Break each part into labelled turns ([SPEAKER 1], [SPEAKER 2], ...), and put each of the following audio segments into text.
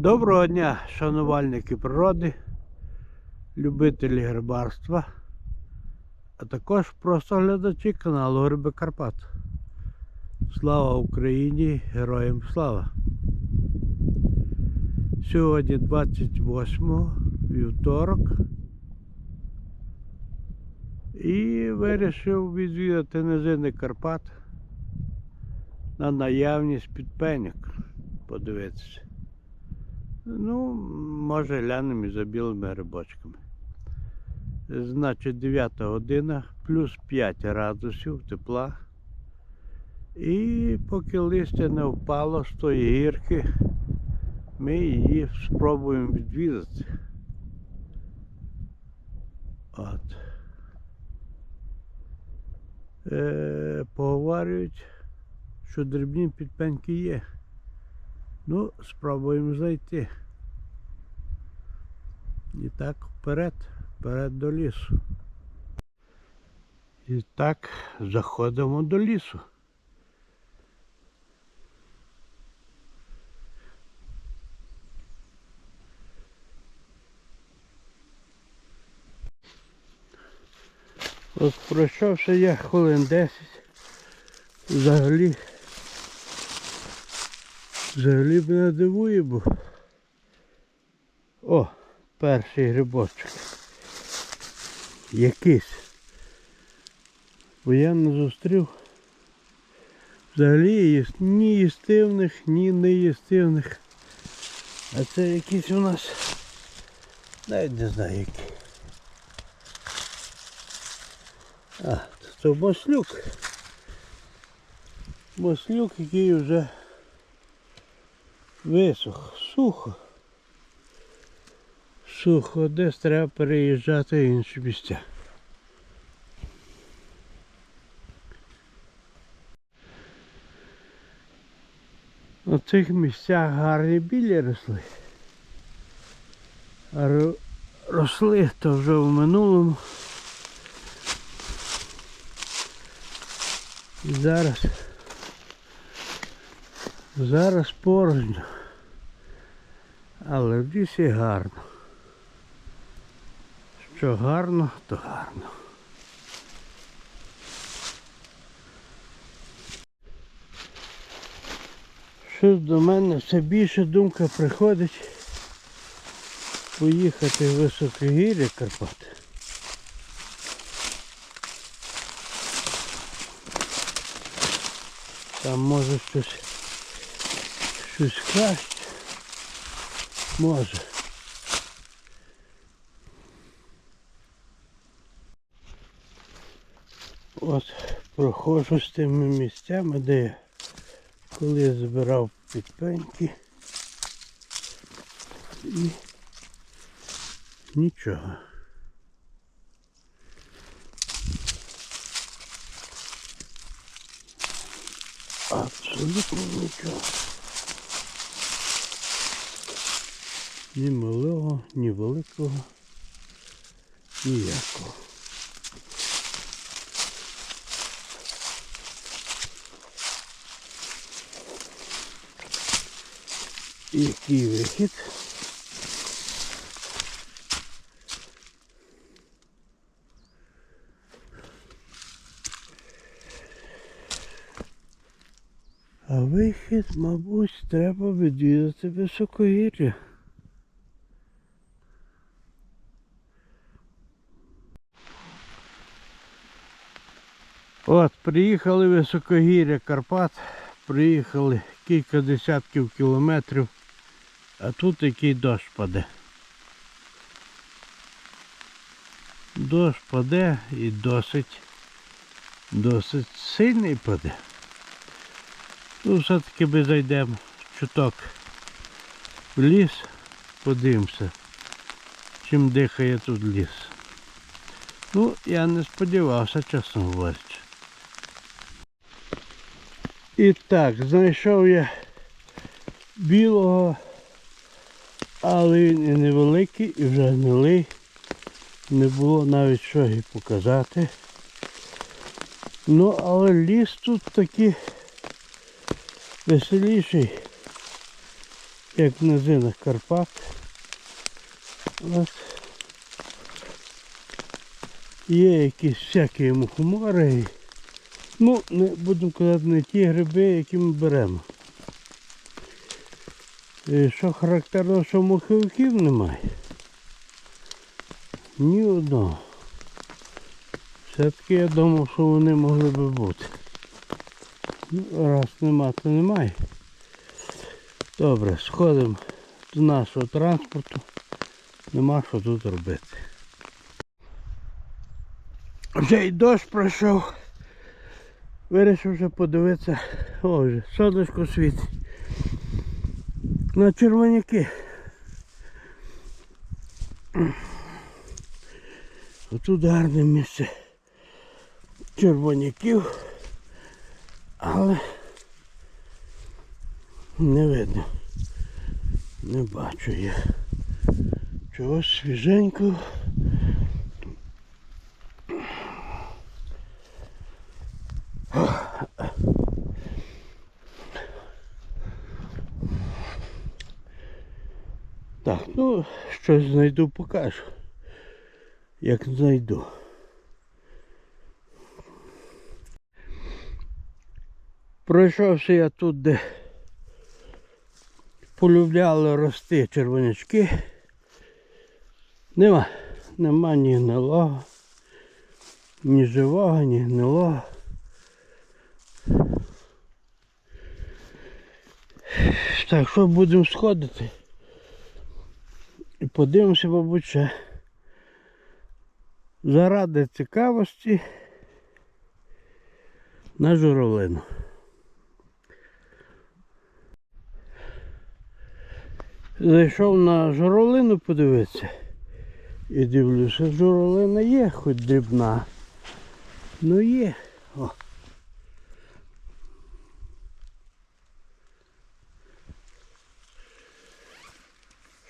[SPEAKER 1] Доброго дня, шанувальники природи, любителі грибарства, а також просто глядачі каналу Гриби Карпат. Слава Україні! Героям слава! Сьогодні 28 вівторок. І вирішив відвідати низини Карпат на наявність підпеньок. Подивитися. Ну, може глянемо і за білими грибочками. Значить, 9 година, плюс 5 градусів тепла. І поки листя не впало з тої гірки, ми її спробуємо відвідати. От. Е, поговорюють, що дрібні підпеньки є. Ну, спробуємо зайти. І так вперед, вперед до лісу. І так заходимо до лісу. От пройшовся я хвилин 10. Взагалі Взагалі мене дивує, бо. О, перший грибочок. Якийсь. Бо я не зустрів взагалі ні їстивних, ні неїстивних. А це якийсь у нас. Навіть не знаю який. А, це маслюк. Маслюк, який вже Висох, сухо. Сухо, десь треба переїжджати в інші місця. У цих місцях гарні білі росли. А росли то вже в минулому. І зараз Зараз порожньо. Але в лісі гарно. Що гарно, то гарно. Щось до мене все більше думка приходить поїхати в високогір'я Карпати. Там може щось щось краще. Може. От проходжу з тими місцями, де я коли збирав підпеньки і нічого. Абсолютно нічого. Ні малого, ні великого, ніякого. Який вихід? А вихід, мабуть, треба відвідати високогір'я. От, приїхали високогір'я Карпат, приїхали кілька десятків кілометрів, а тут який дощ паде. Дощ паде і досить, досить сильний паде. Ну, все-таки ми зайдемо чуток в ліс, подивимося, чим дихає тут ліс. Ну, я не сподівався, чесно говорячи. І так, знайшов я білого, але він і невеликий, і вже гнилий. Не було навіть що і показати. Ну, але ліс тут такий веселіший, як в низинах Карпат. От. Є якісь всякі мухомори. Ну, не будемо казати, не ті гриби, які ми беремо. І що характерно, що муховиків немає. Ні одного. Все-таки я думав, що вони могли би бути. Ну, раз нема, то немає. Добре, сходимо до нашого транспорту. Нема що тут робити. Вже й дощ пройшов. Вирішив вже подивитися. О, вже сонечко світить. На червоняки. Отут гарне місце червоняків, але не видно. Не бачу я. Чогось свіженького. Так, ну, щось знайду, покажу. Як знайду. Пройшовся я тут, де полюбляли рости червонячки. Нема, нема ні гнилого, ні живого, ні гнилого. Так, що будемо сходити? І подивимося, мабуть, заради цікавості на журавлину. Зайшов на журавлину подивитися і дивлюся, журавлина є, хоч дрібна. Ну є. О.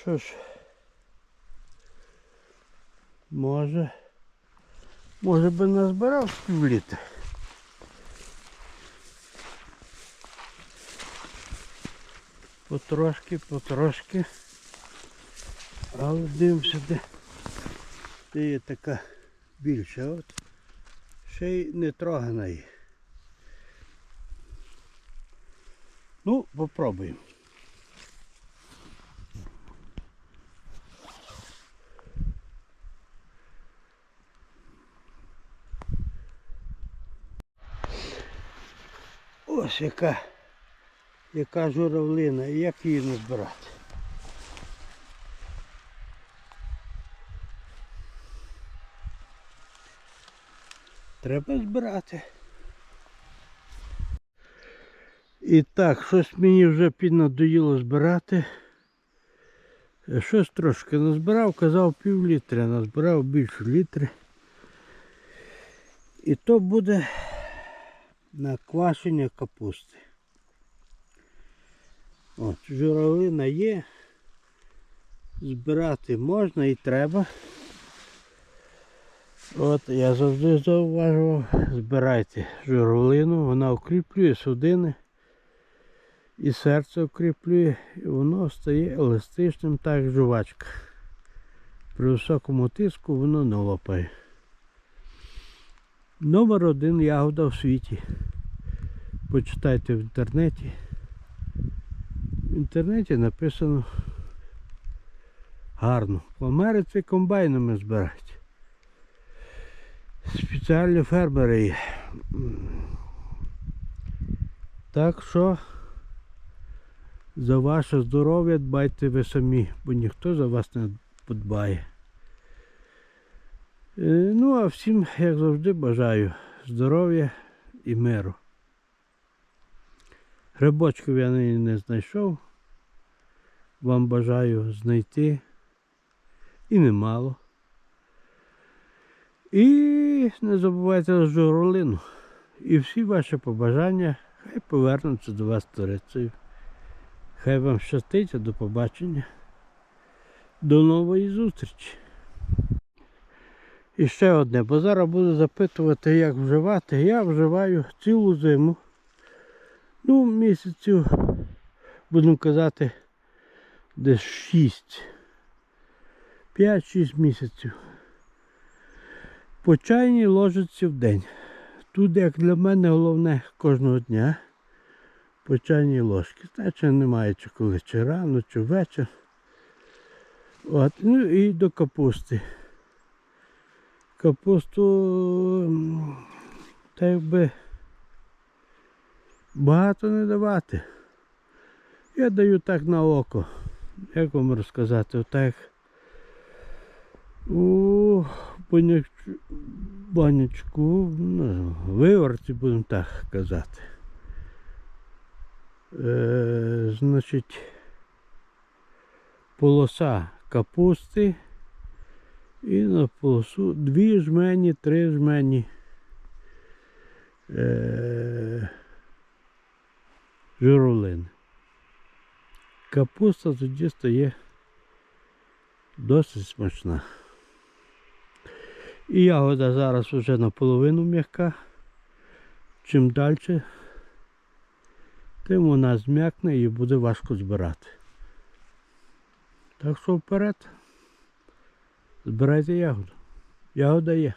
[SPEAKER 1] Що ж, може, може би назбирав з. Потрошки, потрошки. Але дивимося, де, де є така більша. От. Ще й не трогана. Ну, попробуємо. Ось яка, яка журавлина, як її назбирати. Треба збирати. І так, щось мені вже піднадоїло збирати. Е, Щось трошки назбирав, казав пів літра, назбирав більше літри. І то буде на квашення капусти. От, журавлина є. Збирати можна і треба. От я завжди зауважував, збирайте журавлину, вона укріплює судини і серце укріплює, і воно стає еластичним, так як жувачка. При високому тиску воно не лопає. Номер один ягода в світі. Почитайте в інтернеті. В інтернеті написано гарно. В Америці комбайнами збирають. Спеціальні фермери є. Так що за ваше здоров'я дбайте ви самі, бо ніхто за вас не подбає. Е, Ну, а всім, як завжди, бажаю здоров'я і миру. Грибочків я не знайшов. Вам бажаю знайти. І немало. І не забувайте за журавлину. І всі ваші побажання хай повернуться до вас сторицею. Хай вам щастить, до побачення. До нової зустрічі. І ще одне, бо зараз буду запитувати, як вживати. Я вживаю цілу зиму. Ну, місяців, будемо казати, десь 6. 5-6 місяців. По чайній ложиці в день. Тут, як для мене, головне кожного дня по чайній ложці. Значить немає чи коли, чи рано, чи вечір. От. Ну і до капусти. Капусту та якби багато не давати. Я даю так на око. Як вам розказати? Отак. У банячку, банячку ну, виворці, будемо так казати. Е, значить, полоса капусти і на полосу дві жмені, три жмені. Е, журавлин. Капуста тоді стає досить смачна. І ягода зараз вже наполовину м'яка. Чим далі, тим вона зм'якне і буде важко збирати. Так що вперед. Збирайте ягоду. Ягода є.